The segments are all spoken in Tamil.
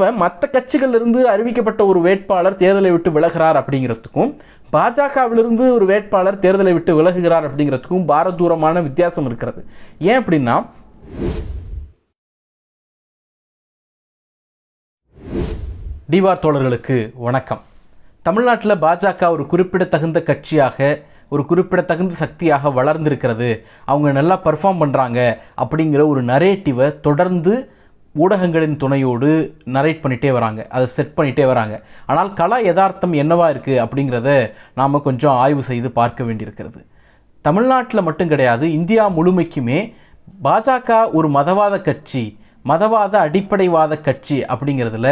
இப்போ மற்ற கட்சிகளிலிருந்து அறிவிக்கப்பட்ட ஒரு வேட்பாளர் தேர்தலை விட்டு விலகிறார் அப்படிங்கிறதுக்கும் பாஜகவிலிருந்து ஒரு வேட்பாளர் தேர்தலை விட்டு விலகுகிறார் அப்படிங்கிறதுக்கும் பாரதூரமான வித்தியாசம் இருக்கிறது. ஏன் அப்படின்னா டிவார் தோழர்களுக்கு வணக்கம். தமிழ்நாட்டில் பாஜக ஒரு குறிப்பிடத்தகுந்த கட்சியாக ஒரு குறிப்பிடத்தகுந்த சக்தியாக வளர்ந்திருக்கிறது. அவங்க நல்லா பர்ஃபார்ம் பண்ணுறாங்க அப்படிங்கிற ஒரு நரேட்டிவை தொடர்ந்து ஊடகங்களின் துணையோடு நரேட் பண்ணிகிட்டே வராங்க. அதை செட் பண்ணிகிட்டே வராங்க. ஆனால் கலா யதார்த்தம் என்னவா இருக்குது அப்படிங்கிறத நாம் கொஞ்சம் ஆய்வு செய்து பார்க்க வேண்டியிருக்கிறது. தமிழ்நாட்டில் மட்டும் கிடையாது இந்தியா முழுமைக்குமே பாஜக ஒரு மதவாத கட்சி மதவாத அடிப்படைவாத கட்சி அப்படிங்கிறதுல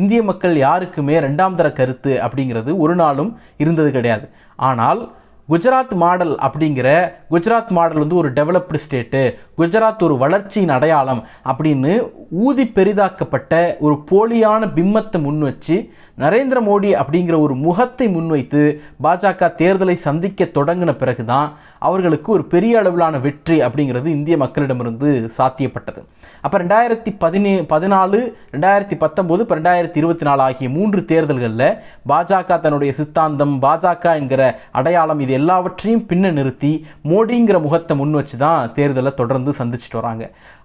இந்திய மக்கள் யாருக்குமே ரெண்டாம் தர கருத்து அப்படிங்கிறது ஒரு நாளும் இருந்தது கிடையாது. ஆனால் குஜராத் மாடல் அப்படிங்கிற குஜராத் மாடல் வந்து ஒரு டெவலப்டு ஸ்டேட்டு குஜராத் ஒரு வளர்ச்சியின் அடையாளம் அப்படின்னு ஊதி பெரிதாக்கப்பட்ட ஒரு போலியான பிம்மத்தை முன் வச்சு நரேந்திர மோடி அப்படிங்கிற ஒரு முகத்தை முன்வைத்து பாஜக தேர்தலை சந்திக்க தொடங்கின பிறகு தான் அவர்களுக்கு ஒரு பெரிய அளவிலான வெற்றி அப்படிங்கிறது இந்திய மக்களிடமிருந்து சாத்தியப்பட்டது. அப்போ ரெண்டாயிரத்தி பதினே பதினாலு ரெண்டாயிரத்தி பத்தொம்போது இப்போ ரெண்டாயிரத்தி இருபத்தி நாலு ஆகிய மூன்று தேர்தல்களில் பாஜக தன்னுடைய சித்தாந்தம் பாஜக என்கிற அடையாளம் இது எல்லாவற்றையும் பின்ன நிறுத்தி மோடிங்கிற முகத்தை முன் வச்சு தான் தேர்தலை தொடர்ந்து சந்திச்சுட்டு வராங்க.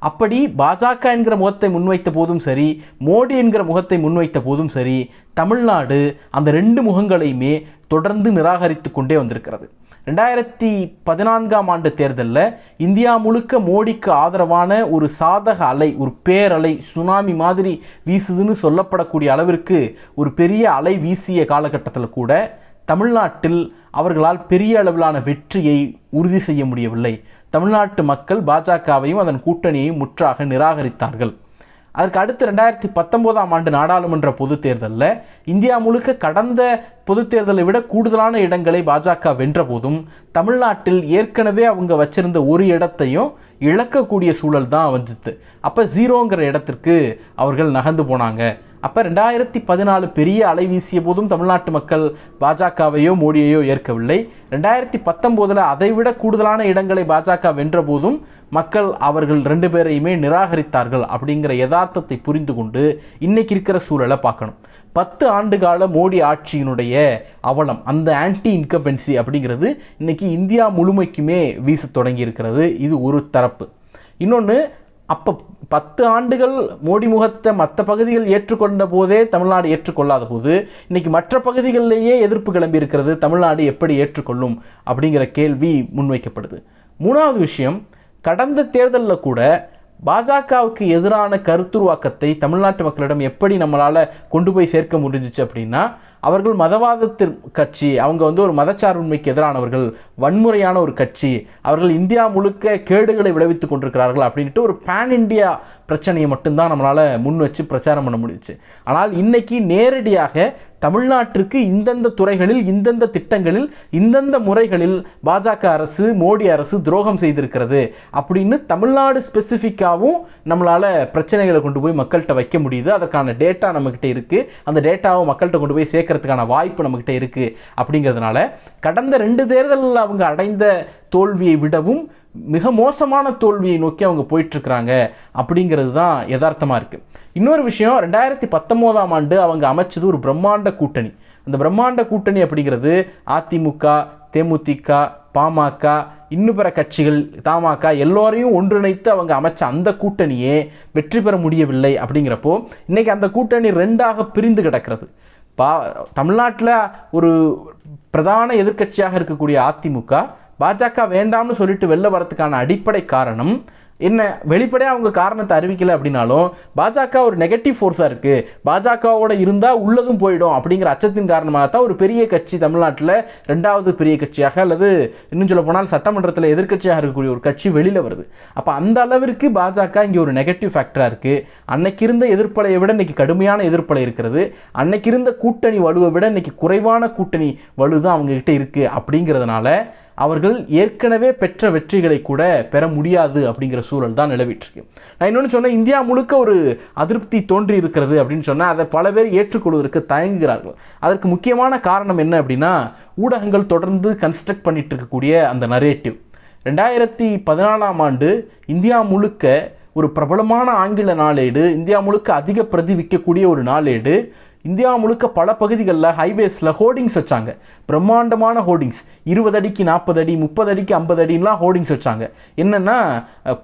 அப்படி பாஜக என்கிற முகத்தை முன்வைத்த போதும் சரி மோடி என்கிற முகத்தை முன்வைத்த போதும் சரி தமிழ்நாடு அந்த ரெண்டு முகங்களையுமே தொடர்ந்து நிராகரித்து கொண்டே வந்திருக்கிறது. ரெண்டாயிரத்தி பதினான்காம் ஆண்டு தேர்தலில் இந்தியா முழுக்க மோடிக்கு ஆதரவான ஒரு சாதக அலை ஒரு பேரலை சுனாமி மாதிரி வீசுதுன்னு சொல்லப்படக்கூடிய அளவிற்கு ஒரு பெரிய அலை வீசிய காலகட்டத்தில் கூட தமிழ்நாட்டில் அவர்களால் பெரிய அளவிலான வெற்றியை உறுதி செய்ய முடியவில்லை. தமிழ்நாட்டு மக்கள் பாஜகவையும் அதன் கூட்டணியையும் முற்றாக நிராகரித்தார்கள். அதற்கு அடுத்து ரெண்டாயிரத்தி பத்தொம்போதாம் ஆண்டு நாடாளுமன்ற பொதுத் தேர்தலில் இந்தியா முழுக்க கடந்த பொதுத் தேர்தலை விட கூடுதலான இடங்களை பாஜக வென்ற போதும் தமிழ்நாட்டில் ஏற்கனவே அவங்க வச்சிருந்த ஒரு இடத்தையும் இழக்கக்கூடிய சூழல் தான் வந்துச்சு அப்போ ஜீரோங்கிற இடத்திற்கு அவர்கள் நகர்ந்து போனாங்க. அப்போ ரெண்டாயிரத்தி பதினாலு பெரிய அலை வீசிய போதும் தமிழ்நாட்டு மக்கள் பாஜகவையோ மோடியையோ ஏற்கவில்லை. ரெண்டாயிரத்தி பத்தொம்போதில் அதைவிட கூடுதலான இடங்களை பாஜக வென்ற போதும் மக்கள் அவர்கள் ரெண்டு பேரையுமே நிராகரித்தார்கள் அப்படிங்கிற யதார்த்தத்தை புரிந்து கொண்டு இன்னைக்கு இருக்கிற சூழலை பார்க்கணும். பத்து ஆண்டு கால மோடி ஆட்சியினுடைய அவலம் அந்த ஆன்டி இன்கம்பென்சி அப்படிங்கிறது இன்னைக்கு இந்தியா முழுமைக்குமே வீச தொடங்கி இருக்கிறது இது ஒரு தரப்பு. இன்னொன்று அப்போ பத்து ஆண்டுகள் மோடி முகத்தை மற்ற பகுதிகள் ஏற்றுக்கொண்ட போதே தமிழ்நாடு ஏற்றுக்கொள்ளாத போது இன்றைக்கி மற்ற பகுதிகளிலேயே எதிர்ப்பு கிளம்பி இருக்கிறது தமிழ்நாடு எப்படி ஏற்றுக்கொள்ளும் அப்படிங்கிற கேள்வி முன்வைக்கப்படுது. மூணாவது விஷயம் கடந்த தேர்தலில் கூட பாஜகவுக்கு எதிரான கருத்துருவாக்கத்தை தமிழ்நாட்டு மக்களிடம் எப்படி நம்மளால் கொண்டு போய் சேர்க்க முடிஞ்சிச்சு அப்படின்னா அவர்கள் மதவாதத்தின் கட்சி அவங்க வந்து ஒரு மதச்சார்பின்மைக்கு எதிரானவர்கள் வன்முறையான ஒரு கட்சி அவர்கள் இந்தியா முழுக்க கேடுகளை விளைவித்துக் கொண்டிருக்கிறார்கள் அப்படின்ட்டு ஒரு பேன் இந்தியா பிரச்சனையை மட்டும்தான் நம்மளால் முன் வச்சு பிரச்சாரம் பண்ண முடியுச்சு ஆனால் இன்றைக்கி நேரடியாக தமிழ்நாட்டிற்கு இந்தந்த துறைகளில் இந்தந்த திட்டங்களில் இந்தந்த முறைகளில் பாஜக அரசு மோடி அரசு துரோகம் செய்திருக்கிறது அப்படின்னு தமிழ்நாடு ஸ்பெசிஃபிக்காகவும் நம்மளால் பிரச்சனைகளை கொண்டு போய் மக்கள்கிட்ட வைக்க முடியுது. அதற்கான டேட்டா நம்மக்கிட்ட இருக்குது அந்த டேட்டாவை மக்கள்கிட்ட கொண்டு போய் சேர்க்கறதுக்கான வாய்ப்பு நம்மக்கிட்ட இருக்குது அப்படிங்கிறதுனால கடந்த ரெண்டு தேர்தலில் அவங்க அடைந்த தோல்வியை விடவும் மிக மோசமான தோல்வியை நோக்கி அவங்க போயிட்டுருக்குறாங்க அப்படிங்கிறது தான் யதார்த்தமாக இருக்குது இன்னொரு விஷயம் ரெண்டாயிரத்தி பத்தொம்போதாம் ஆண்டு அவங்க அமைச்சது ஒரு பிரம்மாண்ட கூட்டணி. அந்த பிரம்மாண்ட கூட்டணி அப்படிங்கிறது அதிமுக தேமுதிக பாமக இன்னும் பிற கட்சிகள் தமாக எல்லோரையும் ஒன்றிணைத்து அவங்க அமைச்ச அந்த கூட்டணியே வெற்றி பெற முடியவில்லை அப்படிங்கிறப்போ இன்றைக்கி அந்த கூட்டணி ரெண்டாக பிரிந்து கிடக்கிறது. பா தமிழ்நாட்டில் ஒரு பிரதான எதிர்க்கட்சியாக இருக்கக்கூடிய அதிமுக பாஜக வேண்டாம்னு சொல்லிட்டு வெளில வரதுக்கான அடிப்படை காரணம் என்ன வெளிப்படையாக அவங்க காரணத்தை அறிவிக்கலை அப்படின்னாலும் பாஜக ஒரு நெகட்டிவ் ஃபோர்ஸாக இருக்குது பாஜகவோட இருந்தால் உள்ளதும் போயிடும் அப்படிங்கிற அச்சத்தின் காரணமாக தான் ஒரு பெரிய கட்சி தமிழ்நாட்டில் ரெண்டாவது பெரிய கட்சியாக அல்லது இன்னும் சொல்ல போனால் சட்டமன்றத்தில் எதிர்க்கட்சியாக இருக்கக்கூடிய ஒரு கட்சி வெளியில் வருது. அப்போ அந்த அளவிற்கு பாஜக இங்கே ஒரு நெகட்டிவ் ஃபேக்டராக இருக்குது அன்னைக்கு இருந்த எதிர்ப்பலையை விட இன்றைக்கி கடுமையான எதிர்ப்பலை இருக்கிறது. அன்னைக்கு இருந்த கூட்டணி வலுவை விட இன்றைக்கி குறைவான கூட்டணி வலு தான் அவங்ககிட்ட இருக்குது அப்படிங்கிறதுனால அவர்கள் ஏற்கனவே பெற்ற வெற்றிகளை கூட பெற முடியாது அப்படிங்கிற சூழல் தான் நிலவிட்டுருக்கு. நான் இன்னொன்று சொன்னேன் இந்தியா முழுக்க ஒரு அதிருப்தி தோன்றி இருக்கிறது அப்படின்னு சொன்னால் அதை பல பேர் ஏற்றுக்கொள்வதற்கு தயங்குகிறார்கள். அதற்கு முக்கியமான காரணம் என்ன அப்படின்னா ஊடகங்கள் தொடர்ந்து கன்ஸ்ட்ரக்ட் பண்ணிட்டு இருக்கக்கூடிய அந்த நரேட்டிவ் ரெண்டாயிரத்தி பதினாலாம் ஆண்டு இந்தியா முழுக்க ஒரு பிரபலமான ஆங்கில நாளேடு இந்தியா முழுக்க அதிக பிரதி விற்கக்கூடிய ஒரு நாளேடு இந்தியா முழுக்க பல பகுதிகளில் ஹைவேஸில் ஹோர்டிங்ஸ் வச்சாங்க. பிரம்மாண்டமான ஹோர்டிங்ஸ் இருபது அடிக்கு நாற்பது அடி முப்பது அடிக்கு ஐம்பது அடின்லாம் ஹோர்டிங்ஸ் வச்சாங்க. என்னென்னா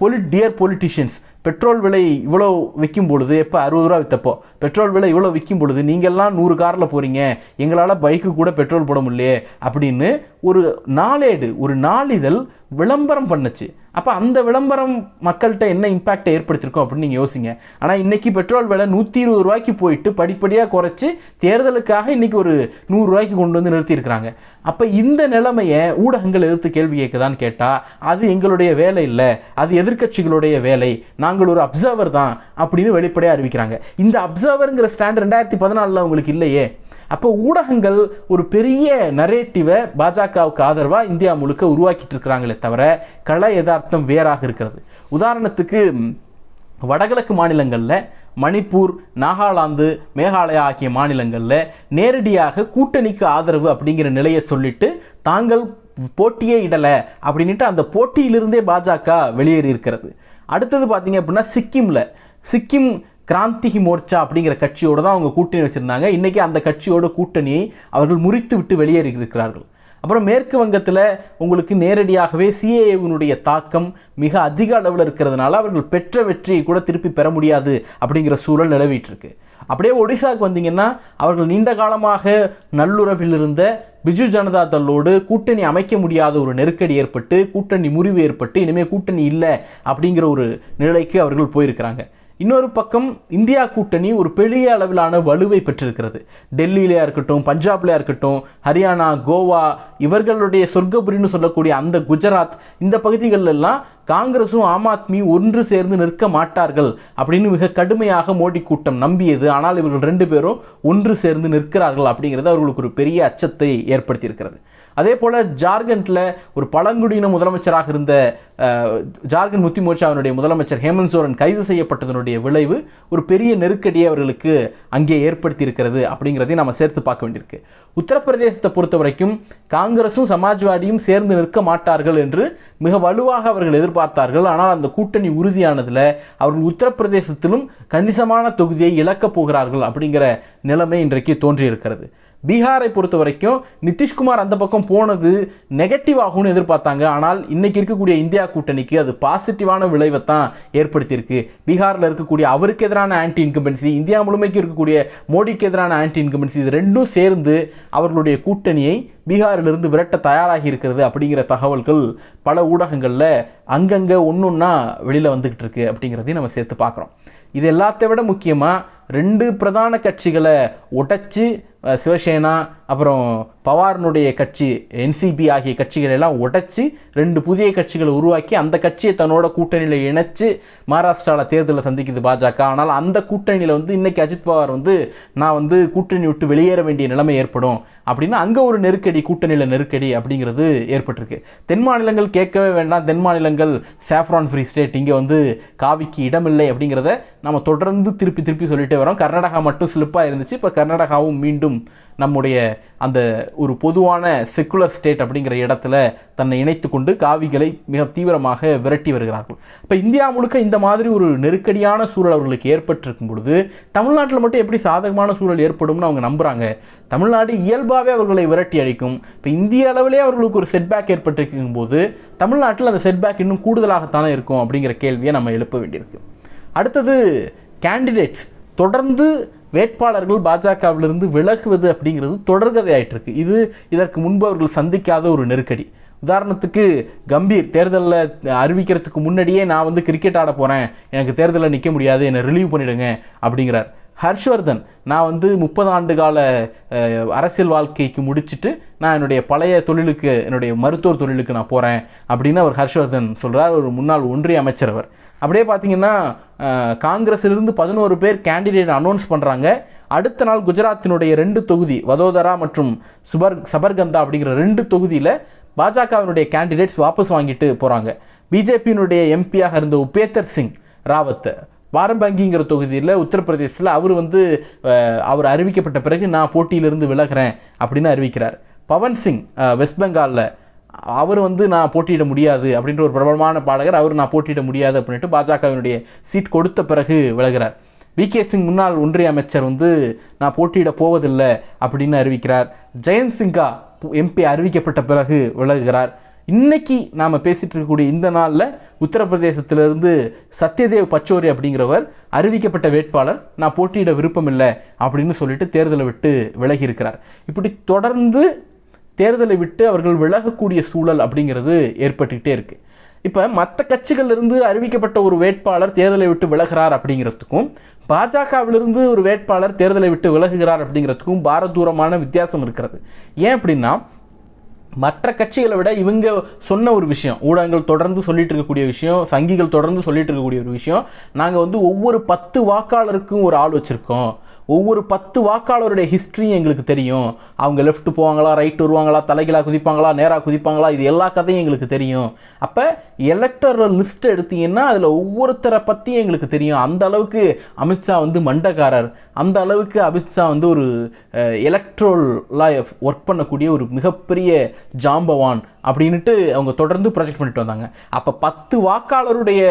பொலிட் டியர் பொலிட்டிஷியன்ஸ் பெட்ரோல் விலை இவ்வளோ விற்கும் பொழுது எப்போ அறுபது ரூபா விற்றப்போ பெட்ரோல் விலை இவ்வளோ விற்கும் பொழுது நீங்கள்லாம் நூறு காரில் போகிறீங்க எங்களால் பைக்கு கூட பெட்ரோல் போட முடியலையே அப்படின்னு ஒரு நாளேடு ஒரு நாளிதழ் விளம்பரம் பண்ணுச்சு. அப்போ அந்த விளம்பரம் மக்கள்கிட்ட என்ன இம்பேக்டை ஏற்படுத்தியிருக்கோம் அப்படின்னு நீங்கள் யோசிங்க. ஆனால் இன்றைக்கி பெட்ரோல் விலை நூற்றி இருபது ரூபாய்க்கு போயிட்டு படிப்படியாக குறைச்சி தேர்தலுக்காக இன்றைக்கி ஒரு நூறுரூவாய்க்கு கொண்டு வந்து நிறுத்தியிருக்கிறாங்க. அப்போ இந்த நிலைமையை ஊடகங்கள் எதிர்த்து கேள்வி கேட்குதான்னு கேட்டால் அது எங்களுடைய வேலை இல்லை. அது எதிர்க்கட்சிகளுடைய வேலை. நாங்கள் ஒரு அப்சர்வர் தான் அப்படின்னு வெளிப்படையாக அறிவிக்கிறாங்க. இந்த அப்சர்வருங்கிற ஸ்டாண்ட் ரெண்டாயிரத்தி பதினாலில் உங்களுக்கு இல்லையே. அப்போ ஊடகங்கள் ஒரு பெரிய நரேட்டிவை பாஜகவுக்கு ஆதரவாக இந்தியா முழுக்க உருவாக்கிட்டு இருக்கிறாங்களே தவிர கள யதார்த்தம் வேறாக இருக்கிறது. உதாரணத்துக்கு வடகிழக்கு மாநிலங்களில் மணிப்பூர் நாகாலாந்து மேகாலயா ஆகிய மாநிலங்களில் நேரடியாக கூட்டணிக்கு ஆதரவு அப்படிங்கிற நிலையை சொல்லிட்டு தாங்கள் போட்டியே இடலை அப்படின்ட்டு அந்த போட்டியிலிருந்தே பாஜக வெளியேறி இருக்கிறது. அடுத்தது பார்த்தீங்க அப்படின்னா சிக்கிமில். சிக்கிம் கிராந்திகி மோர்ச்சா அப்படிங்கிற கட்சியோடு தான் அவங்க கூட்டணி வச்சுருந்தாங்க. இன்றைக்கி அந்த கட்சியோட கூட்டணியை அவர்கள் முறித்து விட்டு வெளியேறி இருக்கிறார்கள் அப்புறம் மேற்கு வங்கத்தில் உங்களுக்கு நேரடியாகவே சிஏஏவினுடைய தாக்கம் மிக அதிக அளவில் இருக்கிறதுனால அவர்கள் பெற்ற வெற்றியை கூட திருப்பி பெற முடியாது அப்படிங்கிற சூழல் நிலவிட்டுருக்கு. அப்படியே ஒடிசாவுக்கு வந்தீங்கன்னா அவர்கள் நீண்ட காலமாக நல்லுறவில் இருந்த பிஜு ஜனதா தளோடு கூட்டணி அமைக்க முடியாத ஒரு நெருக்கடி ஏற்பட்டு கூட்டணி முறிவு ஏற்பட்டு இனிமேல் கூட்டணி இல்லை அப்படிங்கிற ஒரு நிலைக்கு அவர்கள் போயிருக்கிறாங்க. இன்னொரு பக்கம் இந்தியா கூட்டணி ஒரு பெரிய அளவிலான வலுவை பெற்றிருக்கிறது. டெல்லியிலையாக இருக்கட்டும் பஞ்சாப்லையா இருக்கட்டும் ஹரியானா கோவா இவர்களுடைய சொர்க்கபுரின்னு சொல்லக்கூடிய அந்த குஜராத் இந்த பகுதிகளெல்லாம் காங்கிரஸும் ஆம் ஆத்மி ஒன்று சேர்ந்து நிற்க மாட்டார்கள் அப்படின்னு மிக கடுமையாக மோடி கூட்டம் நம்பியது. ஆனால் இவர்கள் ரெண்டு பேரும் ஒன்று சேர்ந்து நிற்கிறார்கள் அப்படிங்கிறது அவர்களுக்கு ஒரு பெரிய அச்சத்தை ஏற்படுத்தியிருக்கிறது. அதே போல் ஜார்க்கண்டில் ஒரு பழங்குடியின முதலமைச்சராக இருந்த ஜார்க்கண்ட் முத்தி மோர்ச்சாவினுடைய முதலமைச்சர் ஹேமந்த் சோரன் கைது செய்யப்பட்டதனுடைய விளைவு ஒரு பெரிய நெருக்கடியை அவர்களுக்கு அங்கே ஏற்படுத்தியிருக்கிறது அப்படிங்கிறதையும் நம்ம சேர்த்து பார்க்க வேண்டியிருக்கு. உத்தரப்பிரதேசத்தை பொறுத்த வரைக்கும் காங்கிரஸும் சமாஜ்வாடியும் சேர்ந்து நிற்க மாட்டார்கள் என்று மிக வலுவாக அவர்கள் எதிர்பார்த்தார்கள். ஆனால் அந்த கூட்டணி உறுதியானதில் அவர்கள் உத்தரப்பிரதேசத்திலும் கணிசமான தொகுதியை இழக்கப் போகிறார்கள் அப்படிங்கிற நிலைமை இன்றைக்கு தோன்றியிருக்கிறது. பீகாரை பொறுத்த வரைக்கும் நிதிஷ்குமார் அந்த பக்கம் போனது நெகட்டிவ் ஆகும்னு எதிர்பார்த்தாங்க. ஆனால் இன்றைக்கி இருக்கக்கூடிய இந்தியா கூட்டணிக்கு அது பாசிட்டிவான விளைவை தான் ஏற்படுத்தியிருக்கு. பீகாரில் இருக்கக்கூடிய அவருக்கு எதிரான ஆன்டி இன்கம்பன்சி இந்தியா முழுமைக்கு இருக்கக்கூடிய மோடிக்கு எதிரான ஆன்டி இன்கம்பன்சி இது ரெண்டும் சேர்ந்து அவர்களுடைய கூட்டணியை பீகாரிலிருந்து விரட்ட தயாராகி இருக்கிறது அப்படிங்கிற தகவல்கள் பல ஊடகங்களில் அங்கங்கே ஒன்று ஒன்றா வெளியில் வந்துக்கிட்டு இருக்கு அப்படிங்கிறதையும் நம்ம சேர்த்து பார்க்குறோம். இது எல்லாத்தை விட முக்கியமாக ரெண்டு பிரதான கட்சிகளை உடைச்சி சிவசேனா அப்புறம் பவார்னுடைய கட்சி என்சிபி ஆகிய கட்சிகளை எல்லாம் உடைச்சி ரெண்டு புதிய கட்சிகளை உருவாக்கி அந்த கட்சியை தன்னோட கூட்டணியில் இணைச்சு மகாராஷ்டிராவில் தேர்தலை சந்திக்குது பாஜக. ஆனால் அந்த கூட்டணியில் வந்து இன்றைக்கி அஜித் பவார் வந்து நான் வந்து கூட்டணி விட்டு வெளியேற வேண்டிய நிலைமை ஏற்படும் அப்படின்னா அங்கே ஒரு நெருக்கடி கூட்டணியில் நெருக்கடி அப்படிங்கிறது ஏற்பட்டிருக்கு. தென் மாநிலங்கள் கேட்கவே வேண்டாம். தென் மாநிலங்கள் சாஃப்ரான் ஃப்ரீ ஸ்டேட் இங்கே வந்து காவிக்கு இடமில்லை அப்படிங்கிறத நம்ம தொடர்ந்து திருப்பி திருப்பி சொல்லிட்டே வரோம். கர்நாடகா மட்டும் ஸ்லிப்பாக இருந்துச்சு. இப்போ கர்நாடகாவும் மீண்டும் நம்முடைய அந்த ஒரு பொதுவான செக்குலர் ஸ்டேட் அப்படிங்கிற இடத்துல தன்னை இணைத்து கொண்டு காவிகளை மிக தீவிரமாக விரட்டி வருகிறார்கள். இப்போ இந்தியா முழுக்க இந்த மாதிரி ஒரு நெருக்கடியான சூழல் அவர்களுக்கு ஏற்பட்டிருக்கும் பொழுது தமிழ்நாட்டில் மட்டும் எப்படி சாதகமான சூழல் ஏற்படும்னு அவங்க நம்புகிறாங்க தமிழ்நாடு இயல்பாகவே அவர்களை விரட்டி அடிக்கும் இப்போ இந்திய அளவிலே அவர்களுக்கு ஒரு செட்பேக் ஏற்பட்டிருக்கும் போது தமிழ்நாட்டில் அந்த செட்பேக் இன்னும் கூடுதலாகத்தானே இருக்கும் அப்படிங்கிற கேள்வியை நம்ம எழுப்ப வேண்டியிருக்கு. அடுத்தது கேண்டிடேட்ஸ் தொடர்ந்து வேட்பாளர்கள் பாஜகவிலிருந்து விலகுவது அப்படிங்கிறது தொடர்கதையாயிட்டு இருக்கு இது இதற்கு முன்பு அவர்கள் சந்திக்காத ஒரு நெருக்கடி. உதாரணத்துக்கு கம்பீர் தேர்தலில் அறிவிக்கிறதுக்கு முன்னாடியே நான் வந்து கிரிக்கெட் ஆட போகிறேன் எனக்கு தேர்தலில் நிற்க முடியாது. என்னை ரிலீவ் பண்ணிவிடுங்க அப்படிங்கிறார். ஹர்ஷ்வர்தன் நான் வந்து முப்பது ஆண்டு கால அரசியல் வாழ்க்கைக்கு முடிச்சுட்டு நான் என்னுடைய பழைய தொழிலுக்கு என்னுடைய மருத்துவர் தொழிலுக்கு நான் போகிறேன் அப்படின்னு அவர் ஹர்ஷ்வர்தன் சொல்கிறார் ஒரு முன்னாள் ஒன்றிய அமைச்சர் அவர். அப்படியே பார்த்தீங்கன்னா காங்கிரஸிலிருந்து பதினோரு பேர் கேண்டிடேட் அனௌன்ஸ் பண்ணுறாங்க அடுத்த நாள் குஜராத்தினுடைய ரெண்டு தொகுதி வதோதரா மற்றும் சுபர் சபர்கந்தா அப்படிங்கிற ரெண்டு தொகுதியில் பாஜகவினுடைய கேண்டிடேட்ஸ் வாபஸ் வாங்கிட்டு போகிறாங்க பிஜேபியினுடைய எம்பியாக இருந்த உபேந்தர் சிங் ராவத் வாரம்பங்கிங்கிற தொகுதியில் உத்தரப்பிரதேசத்தில் அவர் வந்து அவர் அறிவிக்கப்பட்ட பிறகு நான் போட்டியிலிருந்து விலகிறேன் அப்படின்னு அறிவிக்கிறார். பவன் சிங் வெஸ்ட் பெங்காலில் அவர் வந்து நான் போட்டியிட முடியாது அப்படின்ற ஒரு பிரபலமான பாடகர் அவர் நான் போட்டியிட முடியாது அப்படின்ட்டு பாஜகவினுடைய சீட் கொடுத்த பிறகு விலகிறார். வி. கே. சிங் முன்னாள் ஒன்றிய அமைச்சர் வந்து நான் போட்டியிட போவதில்லை அப்படின்னு அறிவிக்கிறார். ஜெயந்த் சிங்கா எம்பி அறிவிக்கப்பட்ட பிறகு விலகுகிறார். இன்னைக்கு நாம் பேசிகிட்டு இருக்கக்கூடிய இந்த நாளில் உத்தரப்பிரதேசத்திலிருந்து சத்யதேவ் பச்சோரி அப்படிங்கிறவர் அறிவிக்கப்பட்ட வேட்பாளர் நான் போட்டியிட விருப்பம் இல்லை அப்படின்னு சொல்லிட்டு தேர்தலை விட்டு விலகி இருக்கிறார். இப்படி தொடர்ந்து தேர்தலை விட்டு அவர்கள் விலகக்கூடிய சூழல் அப்படிங்கிறது ஏற்பட்டுக்கிட்டே இருக்குது இப்போ மற்ற கட்சிகளிலிருந்து அறிவிக்கப்பட்ட ஒரு வேட்பாளர் தேர்தலை விட்டு விலகிறார் அப்படிங்கிறதுக்கும் பாஜகவிலிருந்து ஒரு வேட்பாளர் தேர்தலை விட்டு விலகுகிறார் அப்படிங்கிறதுக்கும் பாரதூரமான வித்தியாசம் இருக்கிறது. ஏன் அப்படின்னா மற்ற கட்சிகளை விட இவங்க சொன்ன ஒரு விஷயம் ஊடகங்கள் தொடர்ந்து சொல்லிட்டு இருக்கக்கூடிய விஷயம் சங்கிகள் தொடர்ந்து சொல்லிட்டு இருக்கக்கூடிய ஒரு விஷயம் நாங்கள் வந்து ஒவ்வொரு பத்து வாக்காளருக்கும் ஒரு ஆள் வச்சுருக்கோம். ஒவ்வொரு பத்து வாக்காளருடைய ஹிஸ்ட்ரியும் எங்களுக்கு தெரியும். அவங்க லெஃப்ட் போவாங்களா ரைட் வருவாங்களா தலைகளாக குதிப்பாங்களா நேராக குதிப்பாங்களா இது எல்லா கதையும் எங்களுக்கு தெரியும். அப்போ எலக்டரல் லிஸ்ட் எடுத்தீங்கன்னா அதில் ஒவ்வொருத்தரை பற்றியும் எங்களுக்கு தெரியும். அந்த அளவுக்கு அமித்ஷா வந்து மண்டக்காரர். அந்த அளவுக்கு அமித்ஷா வந்து ஒரு எலக்ட்ரோலாக ஒர்க் பண்ணக்கூடிய ஒரு மிகப்பெரிய ஜாம்பவான் அப்படின்ட்டு அவங்க தொடர்ந்து ப்ரொஜெக்ட் பண்ணிட்டு வந்தாங்க. அப்போ பத்து வாக்காளருடைய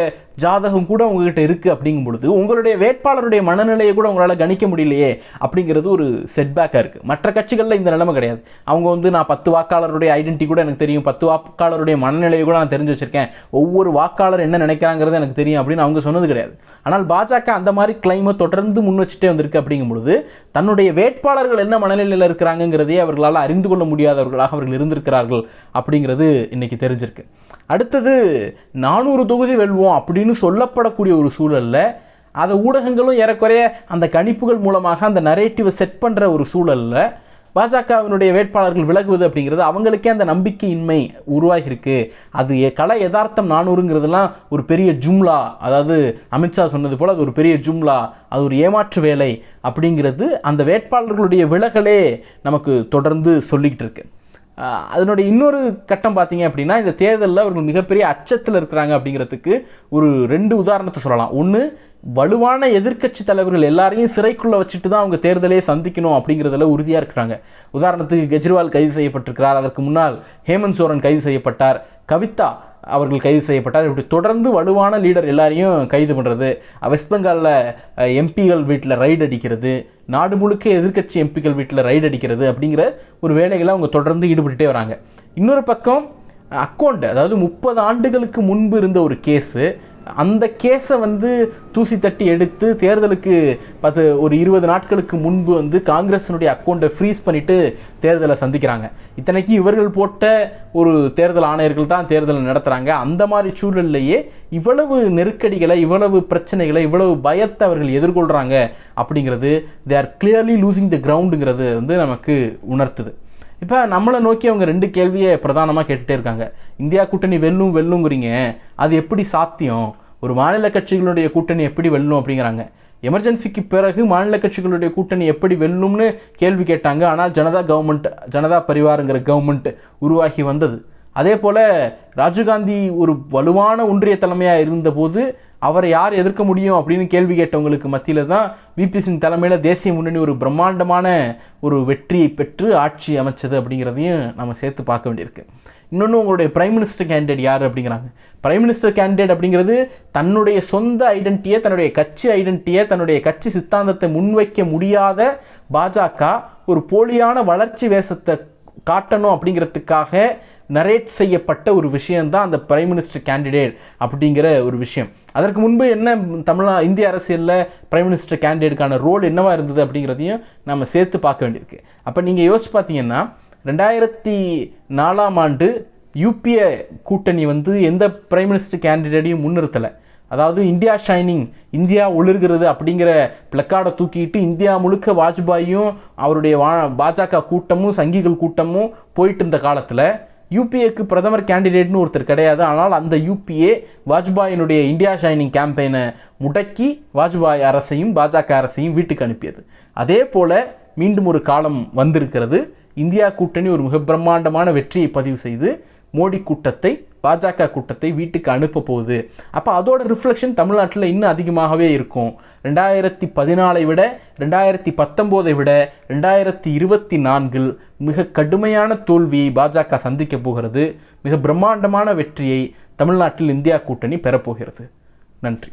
ஜாதகம் கூட உங்ககிட்ட இருக்குது அப்படிங்கும் பொழுது உங்களுடைய வேட்பாளருடைய மனநிலையை கூட உங்களால் கணிக்க முடியலையே அப்படிங்கிறது ஒரு செட்பேக்காக இருக்குது மற்ற கட்சிகளில் இந்த நிலைமை கிடையாது. அவங்க வந்து நான் பத்து வாக்காளருடைய ஐடென்டி கூட எனக்கு தெரியும் பத்து வாக்காளருடைய மனநிலையை கூட நான் தெரிஞ்சு வச்சுருக்கேன். ஒவ்வொரு வாக்காளர் என்ன நினைக்கிறாங்கிறது எனக்கு தெரியும் அப்படின்னு அவங்க சொன்னது கிடையாது. ஆனால் பாஜக அந்த மாதிரி கிளைமை தொடர்ந்து முன் வச்சுட்டே வந்திருக்கு. அப்படிங்கும் பொழுது தன்னுடைய வேட்பாளர்கள் என்ன மனநிலையில் இருக்கிறாங்கிறதே அவர்களால் அறிந்து கொள்ள முடியாதவர்களாக அவர்கள் இருந்திருக்கிறார்கள் அப்படிங்கிறது இன்னைக்கு தெரிஞ்சிருக்கு. அடுத்தது நானூறு தொகுதி வெல்வோம் அப்படின்னு சொல்லப்படக்கூடிய ஒரு சூழலில் அதை ஊடகங்களும் ஏறக்குறைய அந்த கணிப்புகள் மூலமாக அந்த நரேட்டிவை செட் பண்ணுற ஒரு சூழலில் பாஜகவினுடைய வேட்பாளர்கள் விலகுவது அப்படிங்கிறது அவங்களுக்கே அந்த நம்பிக்கையின்மை உருவாகியிருக்கு. அது கலை யதார்த்தம் நானூறுங்கிறதுலாம் ஒரு பெரிய ஜும்லா. அதாவது அமித்ஷா சொன்னது போல் அது ஒரு பெரிய ஜும்லா. அது ஒரு ஏமாற்று வேலை அப்படிங்கிறது அந்த வேட்பாளர்களுடைய விலகலே நமக்கு தொடர்ந்து சொல்லிக்கிட்டு இருக்கு. அதனுடைய இன்னொரு கட்டம் பார்த்தீங்க அப்படின்னா இந்த தேர்தலில் அவர்கள் மிகப்பெரிய அச்சத்தில் இருக்கிறாங்க அப்படிங்கிறதுக்கு ஒரு ரெண்டு உதாரணத்தை சொல்லலாம். ஒன்று வலுவான எதிர்க்கட்சி தலைவர்கள் எல்லாரையும் சிறைக்குள்ளே வச்சுட்டு தான் அவங்க தேர்தலே சந்திக்கணும் அப்படிங்கிறதுல உறுதியாக இருக்கிறாங்க. உதாரணத்துக்கு கெஜ்ரிவால் கைது செய்யப்பட்டிருக்கிறார். அதற்கு முன்னால் ஹேமந்த் சோரன் கைது செய்யப்பட்டார். கவிதா அவர்கள் கைது செய்யப்பட்டார். இப்படி தொடர்ந்து வலுவான லீடர் எல்லாரையும் கைது பண்ணுறது வெஸ்ட் பெங்காலில் எம்பிகள் வீட்டில் ரைடு அடிக்கிறது நாடு முழுக்க எதிர்க்கட்சி எம்பிக்கள் வீட்டில் ரைடு அடிக்கிறது அப்படிங்கிற ஒரு வேலைகளை அவங்க தொடர்ந்து ஈடுபட்டுட்டே வராங்க. இன்னொரு பக்கம் அக்கௌண்ட் அதாவது முப்பது ஆண்டுகளுக்கு முன்பு இருந்த ஒரு கேஸு அந்த கேஸை வந்து தூசி தட்டி எடுத்து தேர்தலுக்கு பத்து ஒரு இருபது நாட்களுக்கு முன்பு வந்து காங்கிரஸினுடைய அக்கௌண்ட்டை ஃப்ரீஸ் பண்ணிவிட்டு தேர்தலை சந்திக்கிறாங்க. இத்தனைக்கு இவர்கள் போட்ட ஒரு தேர்தல் ஆணையர்கள் தான் தேர்தலை நடத்துகிறாங்க அந்த மாதிரி சூழல்லையே இவ்வளவு நெருக்கடிகளை இவ்வளவு பிரச்சனைகளை இவ்வளவு பயத்தை அவர்கள் எதிர்கொள்கிறாங்க அப்படிங்கிறது they are clearly losing the கிரவுண்டுங்கிறது வந்து நமக்கு உணர்த்துது. இப்போ நம்மளை நோக்கி அவங்க ரெண்டு கேள்வியை பிரதானமாக கேட்டுகிட்டே இருக்காங்க. இந்தியா கூட்டணி வெல்லும் வெல்லுங்கிறீங்க. அது எப்படி சாத்தியம்? ஒரு மாநில கட்சிகளுடைய கூட்டணி எப்படி வெல்லும் அப்படிங்கிறாங்க. எமர்ஜென்சிக்கு பிறகு மாநில கட்சிகளுடைய கூட்டணி எப்படி வெல்லும்னு கேள்வி கேட்டாங்க. ஆனால் ஜனதா கவர்மெண்ட் ஜனதா பரிவாருங்கிற கவர்மெண்ட் உருவாகி வந்தது. அதே போல் ராஜீவ்காந்தி ஒரு வலுவான ஒன்றிய தலைமையாக இருந்தபோது அவரை யார் எதிர்க்க முடியும் அப்படின்னு கேள்வி கேட்டவங்களுக்கு மத்தியில் தான் விபி சிங் தலைமையில் தேசிய முன்னணி ஒரு பிரம்மாண்டமான ஒரு வெற்றியை பெற்று ஆட்சி அமைச்சது அப்படிங்கிறதையும் நம்ம சேர்த்து பார்க்க வேண்டியிருக்கு. இன்னொன்று உங்களுடைய பிரைம் மினிஸ்டர் கேண்டிடேட் யார் அப்படிங்கிறாங்க. பிரைம் மினிஸ்டர் கேண்டிடேட் அப்படிங்கிறது தன்னுடைய சொந்த ஐடென்டிட்டியை தன்னுடைய கட்சி ஐடென்டிட்டியை தன்னுடைய கட்சி சித்தாந்தத்தை முன்வைக்க முடியாத பாஜக ஒரு போலியான வளர்ச்சி வேஷத்தை காட்டணும் அப்படிங்கிறதுக்காக நரேட் செய்யப்பட்ட ஒரு விஷயந்தான் அந்த பிரைம் மினிஸ்டர் கேண்டிடேட் அப்படிங்கிற ஒரு விஷயம். அதற்கு முன்பு என்ன தமிழ்நா இந்திய அரசியலில் பிரைம் மினிஸ்டர் கேண்டிடேட்டுக்கான ரோல் என்னவா இருந்தது அப்படிங்கிறதையும் நம்ம சேர்த்து பார்க்க வேண்டியிருக்கு. அப்போ நீங்கள் யோசிச்சு பார்த்தீங்கன்னா ரெண்டாயிரத்தி நாலாம் ஆண்டு யூபிஏ கூட்டணி வந்து எந்த பிரைம் மினிஸ்டர் கேண்டிடேட்டையும் முன்னிறுத்தலை. அதாவது இந்தியா ஷைனிங் இந்தியா ஒளிர்கிறது அப்படிங்கிற பிளக்கார்டை தூக்கிட்டு இந்தியா முழுக்க வாஜ்பாயும் அவருடைய வா பாஜக கூட்டமும் சங்கிகள் கூட்டமும் போயிட்டு இருந்த காலத்தில் யூபிஏக்கு பிரதமர் கேண்டிடேட்னு ஒருத்தர் கிடையாது. ஆனால் அந்த யூபிஏ வாஜ்பாயினுடைய இந்தியா ஷைனிங் கேம்பெயினை முடக்கி வாஜ்பாய் அரசையும் பாஜக அரசையும் வீட்டுக்கு அனுப்பியது. அதே போல் மீண்டும் ஒரு காலம் வந்திருக்கிறது. இந்தியா கூட்டணி ஒரு மிக பிரம்மாண்டமான வெற்றியை பதிவு செய்து மோடி கூட்டத்தை பாஜக கூட்டத்தை வீட்டுக்கு அனுப்ப போகுது. அப்போ அதோட ரிஃப்ளெக்ஷன் தமிழ்நாட்டில் இன்னும் அதிகமாகவே இருக்கும். ரெண்டாயிரத்தி பதினாலை விட ரெண்டாயிரத்தி பத்தொம்போதை விட ரெண்டாயிரத்தி இருபத்தி நான்கில் மிக கடுமையான தோல்வியை பாஜக சந்திக்க போகிறது. மிக பிரம்மாண்டமான வெற்றியை தமிழ்நாட்டில் இந்தியா கூட்டணி பெறப்போகிறது நன்றி.